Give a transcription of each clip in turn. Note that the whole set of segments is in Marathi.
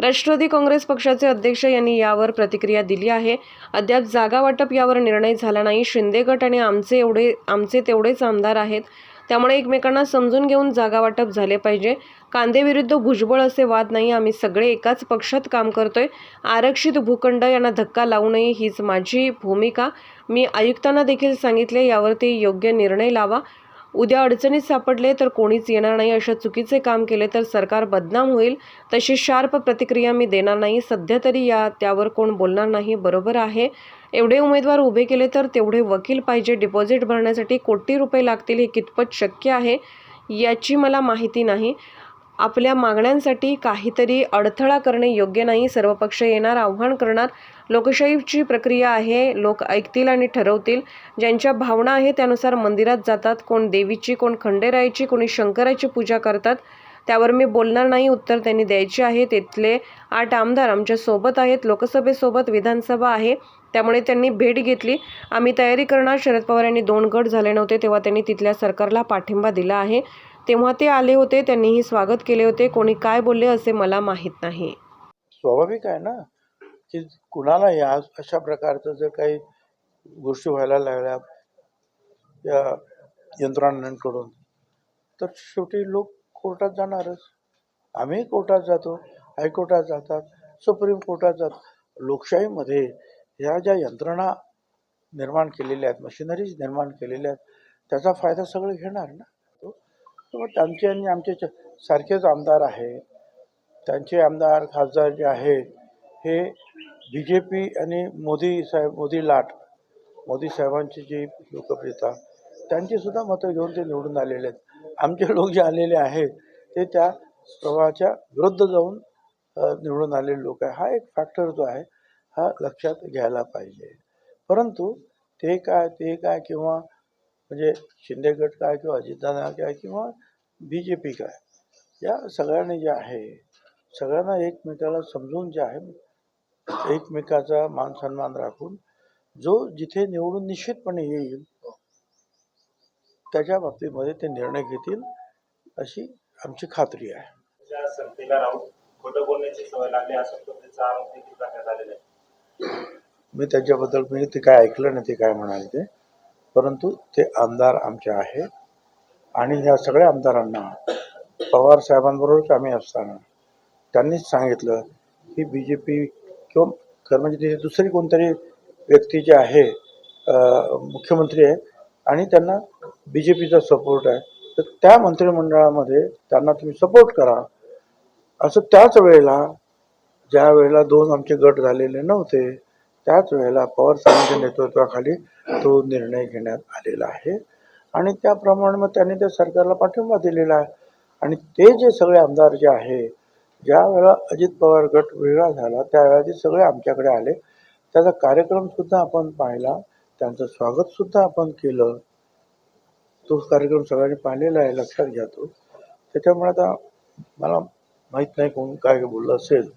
राष्ट्रवादी काँग्रेस पक्षाचे अध्यक्ष यांनी यावर प्रतिक्रिया दिली आहे. अद्याप जागा वाटप यावर निर्णय झाला नाही. शिंदे गट आणि आमचे एवढे आमचे तेवढेच आमदार आहेत. त्यामुळे एकमेकांना समजून घेऊन जागा वाटप झाले पाहिजे. कांदे विरुद्ध भुजबळ असे वाद नाही. आम्ही सगळे एकाच पक्षात काम करतोय. आरक्षित भूखंड यांना धक्का लावू नये हीच माझी भूमिका. मी आयुक्तांना देखील सांगितले यावरती योग्य निर्णय लावा. उद्या अडचणीत सापडले तर कोणीच येणार नाही. अशा चुकीचे काम केले तर सरकार बदनाम होईल. तशी शार्प प्रतिक्रिया मी देणार नाही. सध्या तरी या त्यावर कोण बोलणार नाही. बरोबर आहे. एवढे उमेदवार उभे केले तर तेवढे वकील पाहिजे. डिपॉझिट भरण्यासाठी कोटी रुपये लागतील हे कितपत शक्य आहे याची मला माहिती नाही. आपल्या मागण्यांसाठी काहीतरी अडथळा करणे योग्य नाही. सर्व पक्ष येणार आव्हान करणार. लोकशाहीची प्रक्रिया आहे लोक ऐकतील आणि ठरवतील. ज्यांच्या भावना आहे त्यानुसार मंदिरात जातात. कोण देवीची कोण खंडेरायाची कोणी शंकराची पूजा करतात. त्यावर मी बोलणार नाही उत्तर त्यांनी द्यायचे आहे. तिथले आठ आमदार आमच्यासोबत आहेत. लोकसभेसोबत विधानसभा आहे. त्यामुळे त्यांनी भेट घेतली. आम्ही तयारी करणार. शरद पवार यांनी दोन गट झाले नव्हते तेव्हा त्यांनी तिथल्या सरकारला पाठिंबा दिला आहे. तेव्हा ते आले होते त्यांनीही स्वागत केले होते. कोणी काय बोलले असे मला माहीत नाही. स्वाभाविक आहे ना? की कुणाला या अशा प्रकारचं जर काही गोष्टी व्हायला लागल्या या यंत्रणांकडून तर शेवटी लोक कोर्टात जाणारच. आम्ही कोर्टात जातो हायकोर्टात जातात सुप्रीम कोर्टात जातो. लोकशाहीमध्ये ह्या ज्या यंत्रणा निर्माण केलेल्या आहेत मशिनरीज निर्माण केलेल्या आहेत त्याचा फायदा सगळे घेणार ना? मग त्यांचे आणि आमचे सारखेच आमदार आहे त्यांचे आमदार खासदार जे आहेत हे बी जे पी आणि मोदी साहेब मोदी लाट मोदी साहेबांची जी लोकप्रियता त्यांचीसुद्धा मतं घेऊन ते निवडून आलेले आहेत. आमचे लोक जे आलेले आहेत ते त्या प्रवाहाच्या विरुद्ध जाऊन निवडून आलेले लोक आहे हा एक फॅक्टर जो आहे हा लक्षात घ्यायला पाहिजे. परंतु ते काय ते काय किंवा म्हणजे शिंदे गट काय किंवा अजितदादा काय किंवा बी जे पी काय या सगळ्यांनी जे आहे सगळ्यांना एकमेकाला समजून जे आहे एकमेकाचा मान सन्मान राखून जो जिथे निवडून निश्चितपणे येईल त्याच्या बाबतीमध्ये ते निर्णय घेतील अशी आमची खात्री आहे. मी त्याच्याबद्दल मी ते काय ऐकलं नाही ते काय म्हणाले ते. परंतु ते आमदार आमचे आहे. आणि ह्या सगळ्या आमदारांना पवार साहेबांबरोबरच आम्ही असताना त्यांनीच सांगितलं की बी जे पी किंवा खरं म्हणजे तिथे दुसरी कोणतरी व्यक्ती जे आहे मुख्यमंत्री आहे आणि त्यांना बी जे पीचा सपोर्ट आहे. तर त्या मंत्रिमंडळामध्ये त्यांना तुम्ही सपोर्ट करा. असं त्याच वेळेला ज्या वेळेला दोन आमचे गट झालेले नव्हते त्याच वेळेला पवार साहेबांच्या नेतृत्वाखाली तो निर्णय घेण्यात आलेला आहे. आणि त्याप्रमाणे मग त्यांनी त्या सरकारला पाठिंबा दिलेला आहे. आणि ते जे सगळे आमदार जे आहे ज्या वेळेला अजित पवार गट वेगळा झाला त्यावेळेला ते सगळे आमच्याकडे आले. त्याचा कार्यक्रम सुद्धा आपण पाहिला. त्यांचं स्वागत सुद्धा आपण केलं. तो कार्यक्रम सगळ्यांनी पाहिलेला आहे लक्षात घ्या तो. त्याच्यामुळे आता मला माहीत नाही कोण काय बोललं असेल.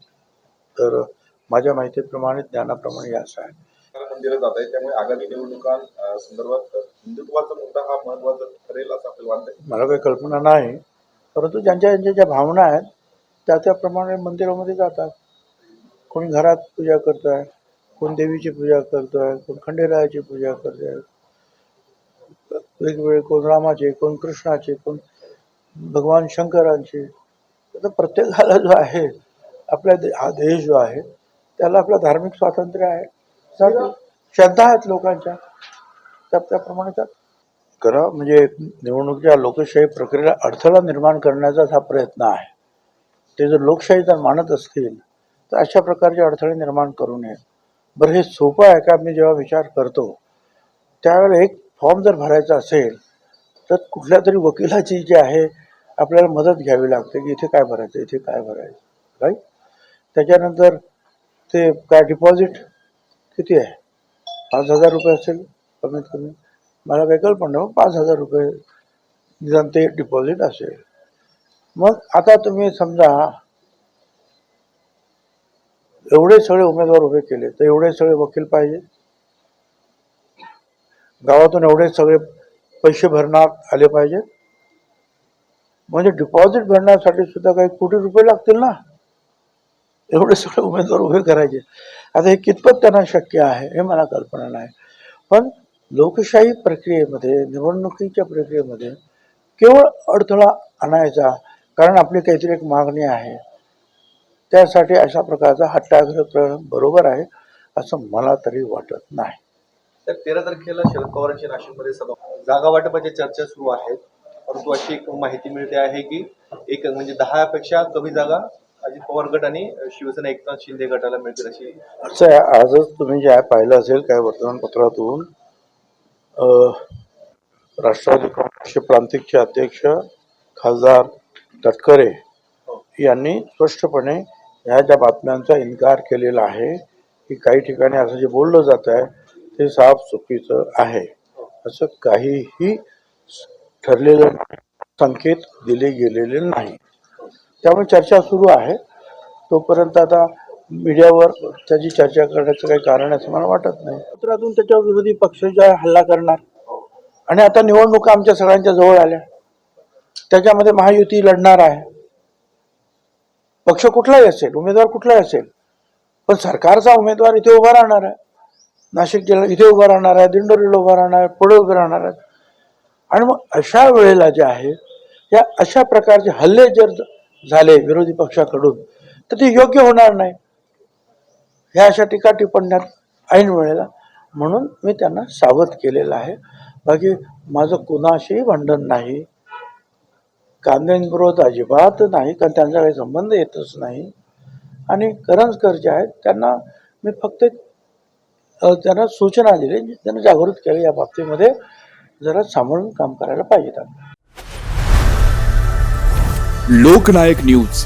तर माझ्या माहितीप्रमाणे ज्ञानाप्रमाणे असं आहे मंदिरात जात आहे त्यामुळे आगामी हिंदुत्वाचा मुद्दा हा महत्त्वाचा ठरेल असं आपल्याला मला काही कल्पना नाही परंतु ज्यांच्या ज्यांच्या ज्या भावना आहेत त्या त्याप्रमाणे मंदिरामध्ये जातात. कोणी घरात पूजा करतोय कोण देवीची पूजा करतोय कोण खंडेरायाची पूजा करतोय. वेगवेगळे कोण रामाचे कोण कृष्णाचे कोण भगवान शंकरांचे. तर प्रत्येकाला जो आहे आपल्या दे हा देश जो आहे त्याला आपलं धार्मिक स्वातंत्र्य आहे. श्रद्धा आहेत लोकांच्या. त्या त्याप्रमाणे त्या करा म्हणजे निवडणुकीच्या लोकशाही प्रक्रियेला अडथळा निर्माण करण्याचाच हा प्रयत्न आहे. ते जर लोकशाही जर मानत असतील तर अशा प्रकारचे अडथळे निर्माण करू नये. बरं हे सोपं आहे का? मी जेव्हा विचार करतो त्यावेळेला एक फॉर्म जर भरायचा असेल तर कुठल्या तरी वकिलाची जी आहे आपल्याला मदत घ्यावी लागते की इथे काय भरायचं इथे काय भरायचं राईट? त्याच्यानंतर ते काय डिपॉझिट किती आहे? पाच हजार रुपये असेल कमीत कमी. मला काही कल्पना नाही, पाच हजार रुपये निदान ते डिपॉझिट असेल. मग आता तुम्ही समजा एवढे सगळे उमेदवार उभे केले तर एवढे सगळे वकील पाहिजे. गावातून एवढे सगळे पैसे भरणार आले पाहिजेत. म्हणजे डिपॉझिट भरण्यासाठी सुद्धा काही कोटी रुपये लागतील ना? एवढे सगळे उमेदवार उभे करायचे. आता हे कितपत त्यांना शक्य आहे हे मला कल्पना नाही. पण लोकशाही प्रक्रियेमध्ये निवडणुकीच्या प्रक्रियेमध्ये केवळ अडथळा आणायचा कारण आपली काहीतरी एक मागणी आहे. त्यासाठी अशा प्रकारचा हट्टाग्रह करणं बरोबर आहे असं मला तरी वाटत नाही. तर तेरा तारखेला शरद पवारांची नाशिकमध्ये सभा. जागा वाटपाच्या चर्चा सुरू आहेत. परंतु अशी एक माहिती मिळते आहे की एक म्हणजे दहा पेक्षा कमी जागा अजित पवार गट आणि शिवसेना एकनाथ शिंदे गटाला मिळतील अशी असं आजच तुम्ही जे पाहिलं असेल काय वर्तमानपत्रातून राष्ट्रवादी काँग्रेसचे प्रांतिकचे अध्यक्ष खासदार तटकरे यांनी स्पष्टपणे ह्या ज्या बातम्यांचा इन्कार केलेला आहे की काही ठिकाणी असं जे बोललं जात आहे ते साफ चुकीचं आहे. असं काहीही ठरलेलं संकेत दिले गेलेले नाही. त्यामुळे चर्चा सुरू आहे. तोपर्यंत आता मीडियावर त्याची चर्चा करण्याचं काही कारण आहे असं मला वाटत नाही. पत्रातून त्याच्यावर विरोधी पक्ष हल्ला करणार? आणि आता निवडणुका आमच्या सगळ्यांच्या जवळ आल्या. त्याच्यामध्ये महायुती लढणार आहे. पक्ष कुठलाही असेल उमेदवार कुठलाही असेल पण सरकारचा उमेदवार इथे उभा राहणार आहे. नाशिक जिल्हा इथे उभा राहणार आहे दिंडोरीला उभा राहणार आहे पुढे उभे राहणार आहेत. आणि मग अशा वेळेला जे आहे या अशा प्रकारचे हल्ले जर झाले विरोधी पक्षाकडून तर ते योग्य होणार नाही. ह्या अशा टीका टिप्पण्यात ऐन वेळेला. म्हणून मी त्यांना सावध केलेलं आहे. बाकी माझं कुणाशीही भांडण नाही. कांद्यांविरोध अजिबात नाही कारण त्यांचा काही संबंध येतच नाही. आणि करंजकर जे आहेत त्यांना मी फक्त त्यांना सूचना दिली त्यांना जागृत केली या बाबतीमध्ये. जरा सांभाळून काम करायला पाहिजे लोकनायक न्यूज.